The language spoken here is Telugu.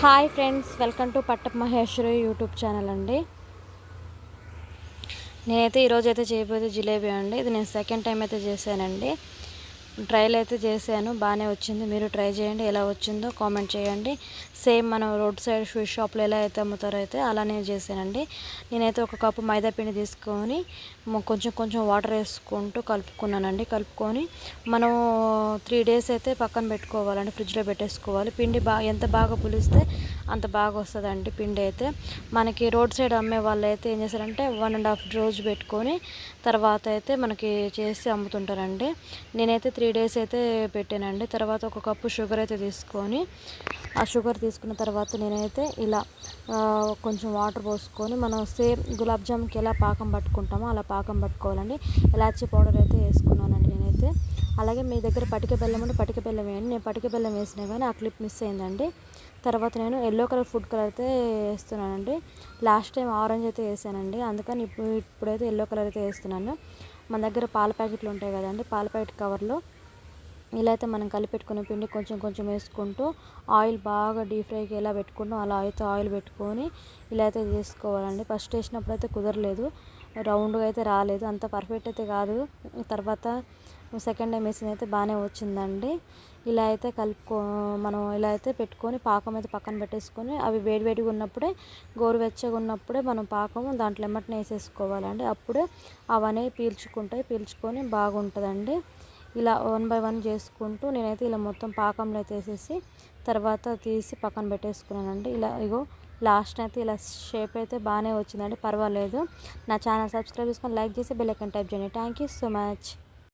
హాయ్ ఫ్రెండ్స్ వెల్కమ్ టు పట్టప్ మహేశ్వరి యూట్యూబ్ ఛానల్ అండి. నేనైతే ఈరోజు అయితే చేయబోయేది జిలేబీ అండి. ఇది నేను సెకండ్ టైం అయితే చేశానండి. ట్రైల్ అయితే చేశాను బాగానే వచ్చింది. మీరు ట్రై చేయండి ఎలా వచ్చిందో కామెంట్ చేయండి. సేమ్ మనం రోడ్ సైడ్ స్వీట్ షాప్లో ఎలా అయితే అమ్ముతారో అయితే అలానే చేశానండి. నేనైతే ఒక కప్పు మైదా పిండి తీసుకొని కొంచెం కొంచెం వాటర్ వేసుకుంటూ కలుపుకున్నానండి. కలుపుకొని మనం త్రీ డేస్ అయితే పక్కన పెట్టుకోవాలండి ఫ్రిడ్జ్లో పెట్టేసుకోవాలి. పిండి బాగా ఎంత బాగా పులిస్తే అంత బాగా వస్తుందండి పిండి అయితే మనకి రోడ్ సైడ్ అమ్మే వాళ్ళు అయితే ఏం చేస్తారంటే వన్ అండ్ హాఫ్ రోజు పెట్టుకొని తర్వాత అయితే మనకి చేసి అమ్ముతుంటారండి. నేనైతే త్రీ డేస్ అయితే పెట్టానండి. తర్వాత ఒక కప్పు షుగర్ అయితే తీసుకొని ఆ షుగర్ తీసుకున్న తర్వాత నేనైతే ఇలా కొంచెం వాటర్ పోసుకొని మనం సేమ్ గులాబ్ జామ్కి ఎలా పాకం పట్టుకుంటామో అలా పాకం పట్టుకోవాలండి. ఇలాచీ పౌడర్ అయితే వేసుకున్నానండి నేనైతే. అలాగే మీ దగ్గర పటిక బెల్లం ఉంటే పటిక బెల్లం వేయండి. నేను పటిక బెల్లం వేసినా కానీ ఆ క్లిప్ మిస్ అయిందండి. తర్వాత నేను ఎల్లో కలర్ ఫుడ్ కలర్ అయితే వేస్తున్నానండి. లాస్ట్ టైం ఆరెంజ్ అయితే వేసానండి. అందుకని ఇప్పుడు ఇప్పుడైతే ఎల్లో కలర్ అయితే వేస్తున్నాను. మన దగ్గర పాల ప్యాకెట్లు ఉంటాయి కదండి పాల ప్యాకెట్ కవర్లో ఇలా అయితే మనం కలిపెట్టుకునే పిండి కొంచెం కొంచెం వేసుకుంటూ ఆయిల్ బాగా డీప్ ఫ్రైకి ఎలా పెట్టుకుంటాం అలా అయితే ఆయిల్ పెట్టుకొని ఇలా అయితే చేసుకోవాలండి. ఫస్ట్ వేసినప్పుడు అయితే కుదరలేదు. రౌండ్గా అయితే రాలేదు. అంత పర్ఫెక్ట్ అయితే కాదు. తర్వాత సెకండ్ టైం వేసింది అయితే బాగానే వచ్చిందండి. ఇలా అయితే కలుపుకో మనం ఇలా అయితే పెట్టుకొని పాకం అయితే పక్కన పెట్టేసుకొని అవి వేడివేడిగా ఉన్నప్పుడే గోరువెచ్చగా ఉన్నప్పుడే మనం పాకం దాంట్లో ఎమ్మటనే వేసేసుకోవాలండి. అప్పుడే అవన్నీ పీల్చుకుంటాయి. పీల్చుకొని బాగుంటుందండి. ఇలా వన్ బై వన్ చేసుకుంటూ నేనైతే ఇలా మొత్తం పాకంలో అయితే వేసేసి తర్వాత తీసి పక్కన పెట్టేసుకున్నానండి. ఇలా ఇగో లాస్ట్ అయితే ఇలా షేప్ అయితే బాగానే వచ్చిందండి. పర్వాలేదు. నా ఛానల్ సబ్స్క్రైబ్ చేసుకొని లైక్ చేసి బెల్లైకన్ టైప్ చేయండి. Thank you so much.